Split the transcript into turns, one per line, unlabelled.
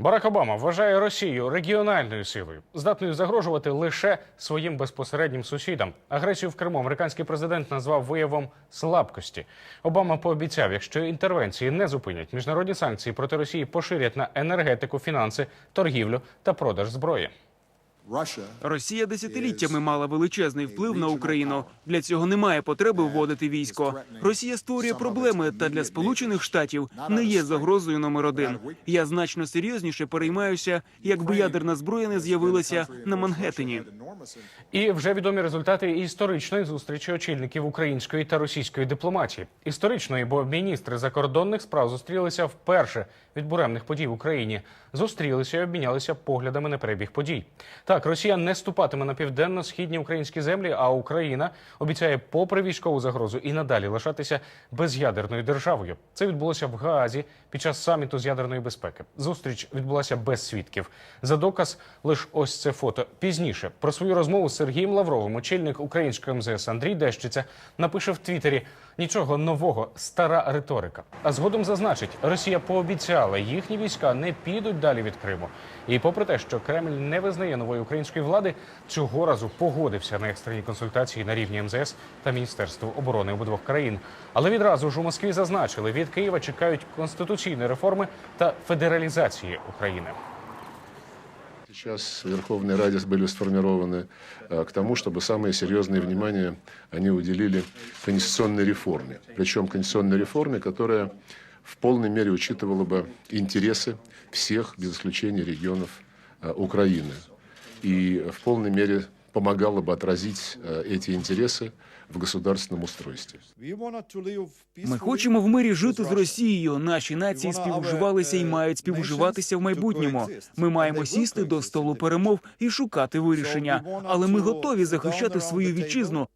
Барак Обама вважає Росію регіональною силою, здатною загрожувати лише своїм безпосереднім сусідам. Агресію в Криму американський президент назвав виявом слабкості. Обама пообіцяв, якщо інтервенції не зупинять, міжнародні санкції проти Росії поширять на енергетику, фінанси, торгівлю та продаж зброї.
Росія десятиліттями мала величезний вплив на Україну. Для цього немає потреби вводити військо. Росія створює проблеми та для Сполучених Штатів не є загрозою номер один. Я значно серйозніше переймаюся, якби ядерна зброя не з'явилася на Мангеттені.
І вже відомі результати історичної зустрічі очільників української та російської дипломатії. Історичної, бо міністри закордонних справ зустрілися вперше від буремних подій в Україні. Зустрілися і обмінялися поглядами на перебіг подій. Так, Росія не ступатиме на південно-східні українські землі, а Україна обіцяє, попри військову загрозу, і надалі лишатися без'ядерною державою. Це відбулося в Гаазі під час саміту з ядерної безпеки. Зустріч відбулася без свідків. За доказ лише ось це фото. Пізніше про свою розмову з Сергієм Лавровим, очільник української МЗС Андрій Дещиця, напише в Твіттері нічого нового, стара риторика. А згодом зазначить, Росія пообіцяла, їхні війська не підуть далі від Криму. І попри те, що Кремль не визнає нової української влади, цього разу погодився на екстрені консультації на рівні МЗС та Міністерства оборони обидвох країн. Але відразу ж у Москві зазначили, від Києва чекають конституційної реформи та федералізації України.
Сейчас в Верховной Раде были сформированы э, к тому, чтобы самое серьезное внимание они уделили конституционной реформе. Причем конституционной реформе, которая в полной мере учитывала бы интересы всех, без исключения регионов э, Украины. И в полной мере помогала бы отразить э, эти интересы в государственном устройстве.
Ми хочемо в мирі жити з Росією. Наші нації співуживалися і мають співуживатися в майбутньому. Ми маємо сісти до столу перемов і шукати вирішення. Але ми готові захищати свою вітчизну